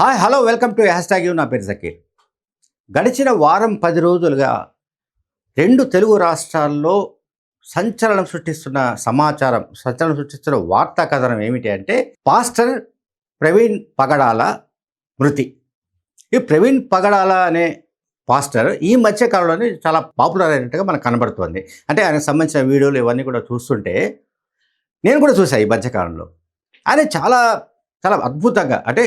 Hi hello welcome to hashtag you. నా పేరు జకీర్ గడిచిన వారం పది రోజులుగా రెండు తెలుగు రాష్ట్రాల్లో సంచలనం సృష్టిస్తున్న సమాచారం సంచలనం సృష్టిస్తున్న వార్తా కథనం ఏమిటి అంటే పాస్టర్ ప్రవీణ్ పగడాల మృతి. ఈ ప్రవీణ్ పగడాల అనే పాస్టర్ ఈ మధ్యకాలంలోనే చాలా పాపులర్ అయినట్టుగా మనకు కనబడుతుంది. అంటే ఆయనకు సంబంధించిన వీడియోలు ఇవన్నీ కూడా చూస్తుంటే నేను కూడా చూసాను ఈ మధ్యకాలంలో ఆయన చాలా చాలా అద్భుతంగా అంటే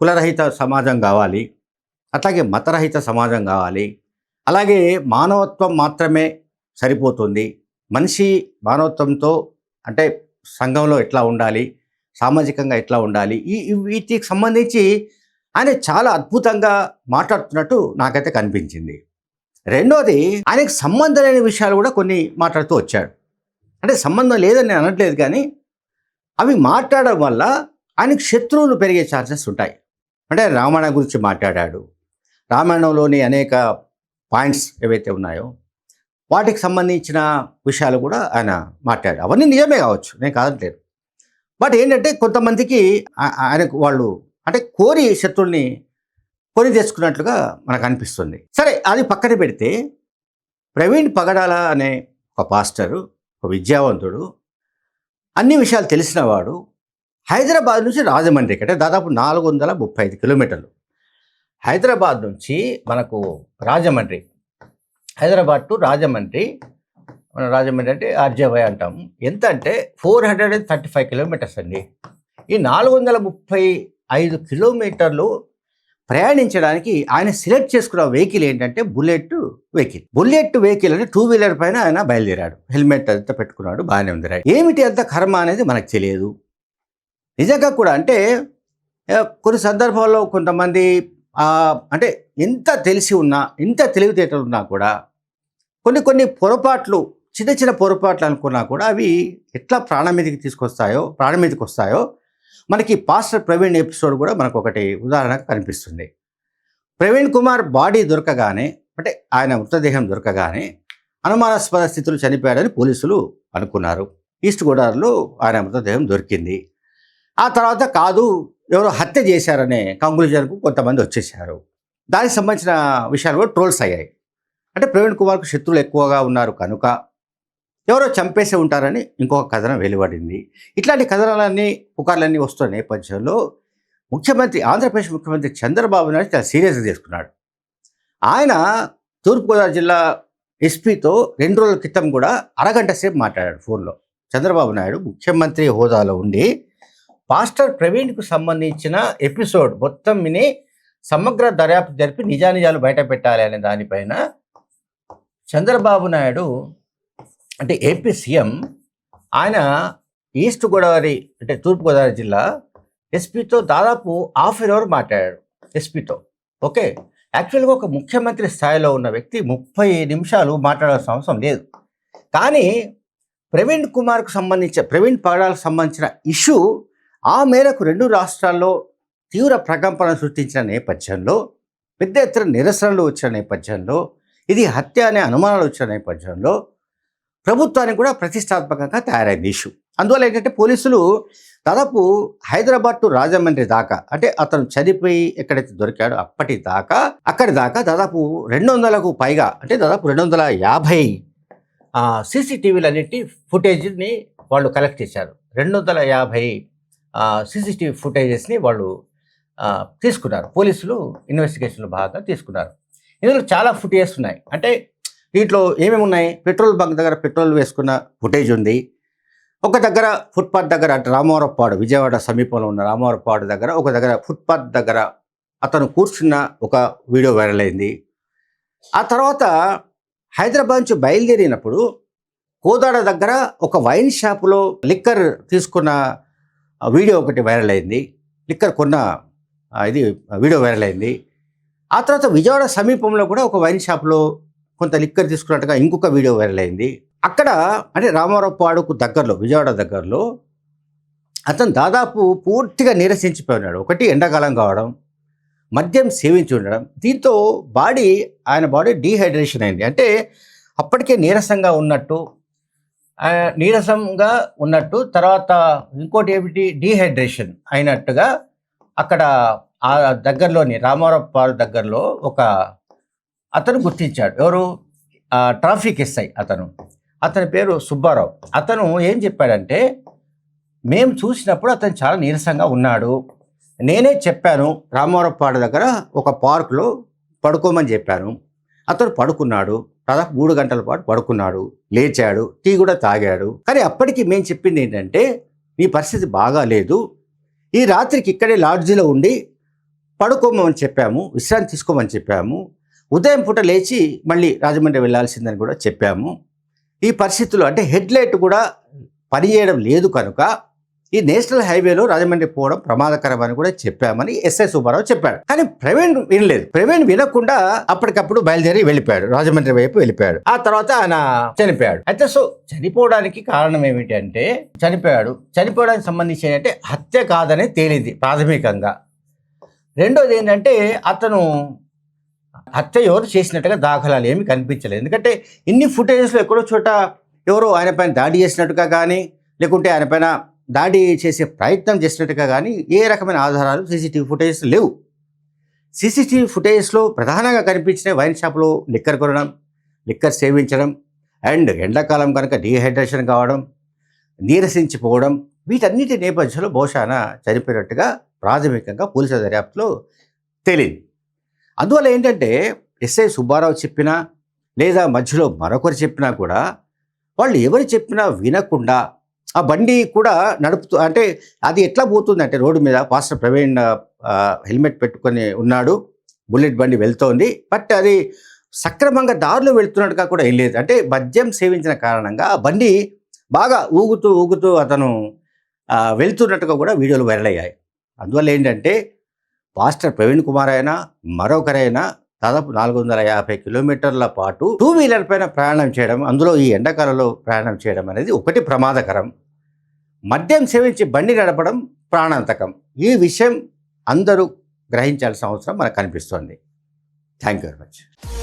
కులరహిత సమాజం కావాలి అట్లాగే మతరహిత సమాజం కావాలి. అలాగే మానవత్వం మాత్రమే సరిపోతుంది. మనిషి మానవత్వంతో అంటే సంఘంలో ఎట్లా ఉండాలి సామాజికంగా ఎట్లా ఉండాలి ఈ వీటికి సంబంధించి ఆయన చాలా అద్భుతంగా మాట్లాడుతున్నట్టు నాకైతే కనిపించింది. రెండోది ఆయనకు సంబంధం లేని విషయాలు కూడా కొన్ని మాట్లాడుతూ వచ్చాడు. అంటే సంబంధం లేదని నేను అనట్లేదు కానీ అవి మాట్లాడడం వల్ల ఆయనకు శత్రువులు పెరిగే ఛాన్సెస్ ఉంటాయి. అంటే రామాయణం గురించి మాట్లాడాడు. రామాయణంలోని అనేక పాయింట్స్ ఏవైతే ఉన్నాయో వాటికి సంబంధించిన విషయాలు కూడా ఆయన మాట్లాడాడు అవన్నీ నిజమే కావచ్చు నేను కాదట్లేదు బట్ ఏంటంటే కొంతమందికి ఆయనకు వాళ్ళు అంటే కోరి శత్రుల్ని కొని తెచ్చుకున్నట్లుగా మనకు అనిపిస్తుంది. సరే అది పక్కన పెడితే ప్రవీణ్ పగడాల అనే ఒక పాస్టరు ఒక విద్యావంతుడు అన్ని విషయాలు తెలిసినవాడు హైదరాబాద్ నుంచి రాజమండ్రికి అంటే దాదాపు నాలుగు వందల ముప్పై ఐదు కిలోమీటర్లు. హైదరాబాద్ నుంచి మనకు రాజమండ్రి. హైదరాబాద్ టు రాజమండ్రి. మన రాజమండ్రి అంటే ఆర్జేవై అంటాం. ఎంత అంటే four hundred and thirty five kilometres అండి. ఈ నాలుగు వందల ముప్పై ఐదు కిలోమీటర్లు ప్రయాణించడానికి ఆయన సెలెక్ట్ చేసుకున్న వెహికల్ ఏంటంటే బుల్లెట్ వెహికల్. బుల్లెట్ వెహికల్ అని టూ వీలర్ పైన ఆయన బయలుదేరాడు. హెల్మెట్ అంతా పెట్టుకున్నాడు బాగానే ఉంది. ఏమిటి అంత కర్మ అనేది మనకు తెలియదు. నిజంగా కూడా అంటే కొన్ని సందర్భాల్లో కొంతమంది అంటే ఎంత తెలిసి ఉన్నా ఎంత తెలివితేటలు ఉన్నా కూడా కొన్ని కొన్ని పొరపాట్లు చిన్న చిన్న పొరపాట్లు అనుకున్నా కూడా అవి ఎట్లా ప్రాణం మీదకి తీసుకొస్తాయో ప్రాణం మీదకి వస్తాయో మనకి పాస్టర్ ప్రవీణ్ ఎపిసోడ్ కూడా మనకు ఒకటి ఉదాహరణ కనిపిస్తుంది. ప్రవీణ్ కుమార్ బాడీ దొరకగానే అంటే ఆయన మృతదేహం దొరకగానే అనుమానాస్పద స్థితిలో చనిపోయాడని పోలీసులు అనుకున్నారు. ఈస్ట్ గోదావరిలో ఆయన మృతదేహం దొరికింది. ఆ తర్వాత కాదు ఎవరో హత్య చేశారనే కంక్లూజన్కు కొంతమంది వచ్చేసారు దానికి సంబంధించిన విషయాలు కూడా ట్రోల్స్ అయ్యాయి. అంటే ప్రవీణ్ కుమార్కు శత్రువులు ఎక్కువగా ఉన్నారు కనుక ఎవరో చంపేసి ఉంటారని ఇంకొక కథనం వెలువడింది. ఇట్లాంటి కథనాలన్నీ పుకార్లన్నీ వస్తున్న నేపథ్యంలో ముఖ్యమంత్రి ఆంధ్రప్రదేశ్ ముఖ్యమంత్రి చంద్రబాబు నాయుడు చాలా సీరియస్గా తీసుకున్నాడు. ఆయన తూర్పుగోదావరి జిల్లా ఎస్పీతో రెండు రోజుల క్రితం కూడా అరగంట సేపు మాట్లాడాడు ఫోన్లో. చంద్రబాబు నాయుడు ముఖ్యమంత్రి హోదాలో ఉండి పాస్టర్ ప్రవీణ్కు సంబంధించిన ఎపిసోడ్ మొత్తం విని సమగ్ర దర్యాప్తు జరిపి నిజానిజాలు బయట పెట్టాలి అనే దానిపైన చంద్రబాబు నాయుడు అంటే ఏపీ సీఎం ఆయన ఈస్ట్ గోదావరి అంటే తూర్పుగోదావరి జిల్లా ఎస్పీతో దాదాపు హాఫ్ అన్ అవర్ మాట్లాడాడు ఎస్పీతో. ఓకే? యాక్చువల్గా ఒక ముఖ్యమంత్రి స్థాయిలో ఉన్న వ్యక్తి ముప్పై నిమిషాలు మాట్లాడాల్సిన అవసరం లేదు. కానీ ప్రవీణ్ కుమార్కు సంబంధించిన ప్రవీణ్ పాడాలకు సంబంధించిన ఇష్యూ ఆ మేరకు రెండు రాష్ట్రాల్లో తీవ్ర ప్రకంపన సృష్టించిన నేపథ్యంలో పెద్ద ఎత్తున నిరసనలు వచ్చిన నేపథ్యంలో ఇది హత్య అనే అనుమానాలు వచ్చిన నేపథ్యంలో ప్రభుత్వానికి కూడా ప్రతిష్టాత్మకంగా తయారైంది ఇష్యూ. అందువల్ల ఏంటంటే పోలీసులు దాదాపు హైదరాబాద్ టు రాజమండ్రి దాకా అంటే అతను చనిపోయి ఎక్కడైతే దొరికాడో అప్పటి దాకా అక్కడి దాకా దాదాపు రెండు వందలకు పైగా అంటే దాదాపు రెండు వందల యాభై సీసీటీవీలన్నిటి ఫుటేజ్ని వాళ్ళు కలెక్ట్ చేశారు. రెండు వందల యాభై సీసీటీవీ ఫుటేజెస్ని వాళ్ళు తీసుకున్నారు. పోలీసులు ఇన్వెస్టిగేషన్లో భాగంగా తీసుకున్నారు. ఇందులో చాలా ఫుటేజెస్ ఉన్నాయి. అంటే దీంట్లో ఏమేమి ఉన్నాయి? పెట్రోల్ బంక్ దగ్గర పెట్రోల్ వేసుకున్న ఫుటేజ్ ఉంది. ఒక దగ్గర ఫుట్పాత్ దగ్గర రామవరపాడు విజయవాడ సమీపంలో ఉన్న రామవరపాడు దగ్గర ఒక దగ్గర ఫుట్పాత్ దగ్గర అతను కూర్చున్న ఒక వీడియో వైరల్ అయింది. ఆ తర్వాత హైదరాబాద్ నుంచి బయలుదేరినప్పుడు కోదాడ దగ్గర ఒక వైన్ షాపులో లిక్కర్ తీసుకున్న వీడియో ఒకటి వైరల్ అయింది. లిక్కర్ కొన్న ఇది వీడియో వైరల్ అయింది. ఆ తర్వాత విజయవాడ సమీపంలో కూడా ఒక వైన్ షాప్లో కొంత లిక్కర్ తీసుకున్నట్టుగా ఇంకొక వీడియో వైరల్ అయింది. అక్కడ అంటే రామారావు పాడుకు దగ్గరలో విజయవాడ దగ్గరలో అతను దాదాపు పూర్తిగా నీరసించిపోయినాడు. ఒకటి ఎండాకాలం కావడం మద్యం సేవించి ఉండడం. దీంతో బాడీ ఆయన బాడీ డీహైడ్రేషన్ అయింది. అంటే అప్పటికే నీరసంగా ఉన్నట్టు నీరసంగా ఉన్నట్టు తర్వాత ఇంకోటి ఏమిటి? డీహైడ్రేషన్ అయినట్టుగా అక్కడ ఆ దగ్గరలోని రామారావు పాడు దగ్గరలో ఒక అతను గుర్తించాడు. ఎవరు? ట్రాఫిక్ ఎస్ఐ అతను. అతని పేరు సుబ్బారావు. అతను ఏం చెప్పాడంటే మేము చూసినప్పుడు అతను చాలా నీరసంగా ఉన్నాడు. నేనే చెప్పాను రామారావు దగ్గర ఒక పార్కులో పడుకోమని చెప్పాను. అతను పడుకున్నాడు. దాదాపు మూడు గంటల పాటు పడుకున్నాడు లేచాడు టీ కూడా తాగాడు. కానీ అప్పటికి మేము చెప్పింది ఏంటంటే నీ పరిస్థితి బాగా లేదు. ఈ రాత్రికి ఇక్కడే లాడ్జీలో ఉండి పడుకోమని చెప్పాము విశ్రాంతి తీసుకోమని చెప్పాము. ఉదయం పూట లేచి మళ్ళీ రాజమండ్రి వెళ్ళాల్సిందని కూడా చెప్పాము. ఈ పరిస్థితులు అంటే హెడ్ లైట్ కూడా పనిచేయడం లేదు కనుక ఈ నేషనల్ హైవేలో రాజమండ్రి పోవడం ప్రమాదకరమని కూడా చెప్పామని ఎస్ఐ సుబ్బారావు చెప్పాడు. కానీ ప్రవీణ్ వినలేదు. ప్రవీణ్ వినకుండా అప్పటికప్పుడు బయలుదేరి వెళ్ళిపోయాడు. రాజమండ్రి వైపు వెళ్ళిపోయాడు. ఆ తర్వాత ఆయన చనిపోయాడు. అయితే సో చనిపోవడానికి కారణం ఏమిటి అంటే చనిపోయాడు. చనిపోవడానికి సంబంధించి ఏంటంటే హత్య కాదని తేలింది ప్రాథమికంగా. రెండోది ఏంటంటే అతను హత్య ఎవరు చేసినట్టుగా దాఖలాలు ఏమి కనిపించలేదు. ఎందుకంటే ఇన్ని ఫుటేజెస్లో ఎక్కడో చోట ఎవరో ఆయన పైన దాడి చేసినట్టుగా కానీ లేకుంటే ఆయన పైన దాడి చేసే ప్రయత్నం చేసినట్టుగా కానీ ఏ రకమైన ఆధారాలు సీసీటీవీ ఫుటేజ్ లేవు. సీసీటీవీ ఫుటేజ్లో ప్రధానంగా కనిపించిన వైన్ షాప్లో లిక్కర్ కొనడం లిక్కర్ సేవించడం అండ్ ఎండాకాలం కనుక డీహైడ్రేషన్ కావడం నీరసించిపోవడం వీటన్నిటి నేపథ్యంలో బహుశాన చనిపోయినట్టుగా ప్రాథమికంగా పోలీసుల దర్యాప్తులో తేలింది. అందువల్ల ఏంటంటే ఎస్ఐ సుబ్బారావు చెప్పినా లేదా మధ్యలో మరొకరు చెప్పినా కూడా వాళ్ళు ఎవరు చెప్పినా వినకుండా ఆ బండి కూడా నడుపుతూ అంటే అది ఎట్లా పోతుంది అంటే రోడ్డు మీద పాస్టర్ ప్రవీణ్ హెల్మెట్ పెట్టుకొని ఉన్నాడు బుల్లెట్ బండి వెళ్తోంది బట్ అది సక్రమంగా దారిలో వెళ్తున్నట్టుగా కూడా ఏం లేదు. అంటే మద్యం సేవించిన కారణంగా ఆ బండి బాగా ఊగుతూ ఊగుతూ అతను వెళ్తున్నట్టుగా కూడా వీడియోలు వైరల్ అయ్యాయి. అందువల్ల ఏంటంటే పాస్టర్ ప్రవీణ్ కుమార్ అయినా మరొకరైనా దాదాపు నాలుగు వందల యాభై కిలోమీటర్ల పాటు టూ వీలర్ పైన ప్రయాణం చేయడం అందులో ఈ ఎండాకాలంలో ప్రయాణం చేయడం అనేది ఒకటి ప్రమాదకరం. మద్యం సేవించి బండి నడపడం ప్రాణాంతకం. ఈ విషయం అందరూ గ్రహించాల్సిన అవసరం మనకు కనిపిస్తోంది. Thank you very much